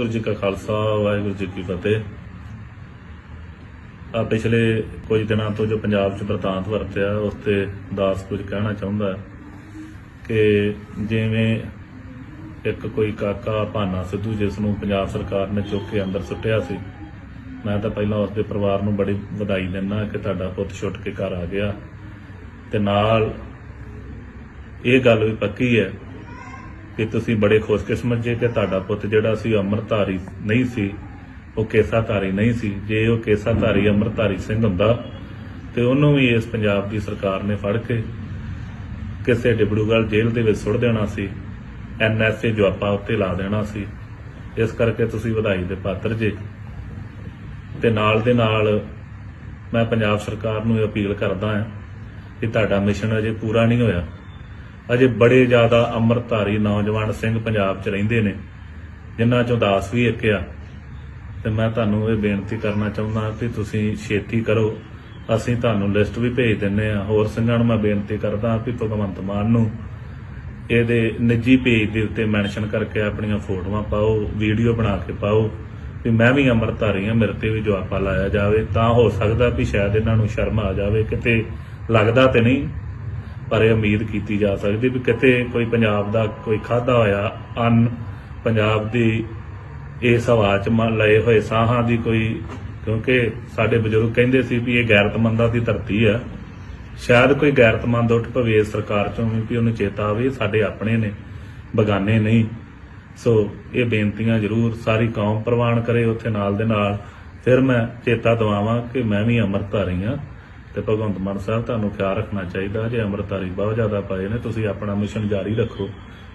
ਵਾਹਿਗੁਰੂ ਜੀ ਕਾ ਖਾਲਸਾ, ਵਾਹਿਗੁਰੂ ਜੀ ਕੀ ਫਤਿਹ। ਆ ਪਿਛਲੇ ਕੁਝ ਦਿਨਾਂ ਤੋਂ ਜੋ ਪੰਜਾਬ 'ਚ ਵਰਤਾਂਤ ਵਰਤਿਆ, ਉਸ ਤੇ ਦਾਸ ਕੁਝ ਕਹਿਣਾ ਚਾਹੁੰਦਾ ਕਿ ਜਿਵੇਂ ਇੱਕ ਕੋਈ ਕਾਕਾ ਭਾਨਾ ਸਿੱਧੂ, ਜਿਸ ਨੂੰ ਪੰਜਾਬ ਸਰਕਾਰ ਨੇ ਚੁੱਕ ਕੇ ਅੰਦਰ ਸੁੱਟਿਆ ਸੀ, ਮੈਂ ਤਾਂ ਪਹਿਲਾਂ ਉਸ ਦੇ ਪਰਿਵਾਰ ਨੂੰ ਬੜੀ ਵਧਾਈ ਦਿੰਦਾ ਕਿ ਤੁਹਾਡਾ ਪੁੱਤ ਛੁੱਟ ਕੇ ਘਰ ਆ ਗਿਆ। ਤੇ ਨਾਲ ਇਹ ਗੱਲ ਵੀ ਪੱਕੀ ਹੈ ਕਿ ਤੁਸੀਂ ਬੜੇ ਖੁਸ਼ਕਿਸਮਤ ਜੇ ਕਿ ਤੁਹਾਡਾ ਪੁੱਤ ਜਿਹੜਾ ਸੀ ਉਹ ਅੰਮ੍ਰਿਤਧਾਰੀ ਨਹੀਂ ਸੀ, ਉਹ ਕੇਸਾਧਾਰੀ ਨਹੀਂ ਸੀ। ਜੇ ਉਹ ਕੇਸਾਧਾਰੀ, ਅੰਮ੍ਰਿਤਧਾਰੀ ਸਿੰਘ ਹੁੰਦਾ ਤੇ ਉਹਨੂੰ ਵੀ ਇਸ ਪੰਜਾਬ ਦੀ ਸਰਕਾਰ ਨੇ ਫੜ ਕੇ ਕਿਸੇ ਡਿਬੜੂਗੜ੍ਹ ਜੇਲ੍ਹ ਦੇ ਵਿੱਚ ਸੁੱਟ ਦੇਣਾ ਸੀ ਐਨਐਸਏ ਜਵਾਪਾ ਉੱਤੇ ਲਾ ਦੇਣਾ ਸੀ। ਇਸ ਕਰਕੇ ਤੁਸੀਂ ਵਧਾਈ ਦੇ ਪਾਤਰ ਜੇ। ਤੇ ਨਾਲ ਦੇ ਨਾਲ ਮੈਂ ਪੰਜਾਬ ਸਰਕਾਰ ਨੂੰ ਇਹ ਅਪੀਲ ਕਰਦਾ ਹਾਂ ਕਿ ਤੁਹਾਡਾ ਮਿਸ਼ਨ ਅਜੇ ਪੂਰਾ ਨਹੀਂ ਹੋਇਆ। ਅਜੇ ਬੜੇ ਜ਼ਿਆਦਾ ਅੰਮ੍ਰਿਤਧਾਰੀ ਨੌਜਵਾਨ ਸਿੰਘ ਪੰਜਾਬ 'ਚ ਰਹਿੰਦੇ ਨੇ, ਜਿਨ੍ਹਾਂ 'ਚੋਂ ਦਾਸ ਵੀ ਇੱਕ ਆ। ਤੇ ਮੈਂ ਤੁਹਾਨੂੰ ਇਹ ਬੇਨਤੀ ਕਰਨਾ ਚਾਹੁੰਦਾ ਕਿ ਤੁਸੀਂ ਛੇਤੀ ਕਰੋ। ਅਸੀਂ ਤੁਹਾਨੂੰ ਲਿਸਟ ਵੀ ਭੇਜ ਦਿੰਨੇ ਆ। ਹੋਰ ਸਿੰਘਾਂ ਨੂੰ ਮੈਂ ਬੇਨਤੀ ਕਰਦਾ ਕਿ ਭਗਵੰਤ ਮਾਨ ਨੂੰ ਇਹਦੇ ਨਿੱਜੀ ਪੇਜ ਦੇ ਉੱਤੇ ਮੈਂਸ਼ਨ ਕਰਕੇ ਆਪਣੀਆਂ ਫੋਟੋਆਂ ਪਾਓ, ਵੀਡੀਓ ਬਣਾ ਕੇ ਪਾਓ ਵੀ ਮੈਂ ਵੀ ਅੰਮ੍ਰਿਤਧਾਰੀ ਹਾਂ ਮੇਰੇ ਤੇ ਵੀ ਜਵਾਬਾ ਲਾਇਆ ਜਾਵੇ। ਤਾਂ ਹੋ ਸਕਦਾ ਵੀ ਸ਼ਾਇਦ ਇਹਨਾਂ ਨੂੰ ਸ਼ਰਮ ਆ ਜਾਵੇ, ਕਿਤੇ ਲੱਗਦਾ ਤੇ ਨਹੀਂ। ਪਰ ਇਹ ਉਮੀਦ ਕੀਤੀ ਜਾ ਸਕਦੀ ਵੀ ਕਿਤੇ ਕੋਈ ਪੰਜਾਬ ਦਾ ਕੋਈ ਖਾਦਾ ਹੋਇਆ ਅੰਨ ਪੰਜਾਬ ਦੀ ਇਸ ਹਵਾ ਚ ਮੰਨ ਲਏ ਹੋਏ ਸਾਹਾਂ ਦੀ ਕੋਈ, ਕਿਉਂਕਿ ਸਾਡੇ ਬਜ਼ੁਰਗ ਕਹਿੰਦੇ ਸੀ ਵੀ ਇਹ ਗੈਰਤਮੰਦਾਂ ਦੀ ਧਰਤੀ ਆ। ਸ਼ਾਇਦ ਕੋਈ ਗੈਰਤਮੰਦ ਉੱਠ ਪਵੇ ਸਰਕਾਰ ਚੋਂ ਵੀ ਵੀ ਉਹਨੂੰ ਚੇਤਾ ਆਵੇ ਸਾਡੇ ਆਪਣੇ ਨੇ, ਬਗਾਨੇ ਨਹੀਂ। ਸੋ ਇਹ ਬੇਨਤੀਆਂ ਜ਼ਰੂਰ ਸਾਰੀ ਕੌਮ ਪ੍ਰਵਾਨ ਕਰੇ ਉੱਥੇ ਨਾਲ ਦੇ ਨਾਲ। ਫਿਰ ਮੈਂ ਚੇਤਾ ਦਵਾਵਾਂ ਕਿ ਮੈਂ ਵੀ ਅੰਮ੍ਰਿਤਧਾਰੀ ਹਾਂ। ਤੇ ਭਗਵੰਤ ਮਾਨ ਸਾਹਿਬ ਤੁਹਾਨੂੰ ਖਿਆਲ ਰੱਖਣਾ ਚਾਹੀਦਾ, ਜੇ ਅੰਮ੍ਰਿਤਧਾਰੀ ਬਹੁਤ ਜ਼ਿਆਦਾ ਪਏ ਨੇ, ਤੁਸੀਂ ਆਪਣਾ ਮਿਸ਼ਨ ਜਾਰੀ ਰੱਖੋ,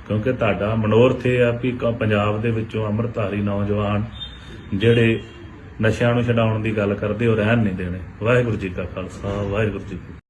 ਕਿਉਂਕਿ ਤੁਹਾਡਾ ਮਨੋਰਥ ਇਹ ਆ ਕਿ ਪੰਜਾਬ ਦੇ ਵਿੱਚੋਂ ਅੰਮ੍ਰਿਤਧਾਰੀ ਨੌਜਵਾਨ ਜਿਹੜੇ ਨਸ਼ਿਆਂ ਨੂੰ ਛਡਾਉਣ ਦੀ ਗੱਲ ਕਰਦੇ, ਉਹ ਰਹਿਣ ਨਹੀਂ ਦੇਣੇ। ਵਾਹਿਗੁਰੂ ਜੀ ਕਾ ਖਾਲਸਾ, ਵਾਹਿਗੁਰੂ ਜੀ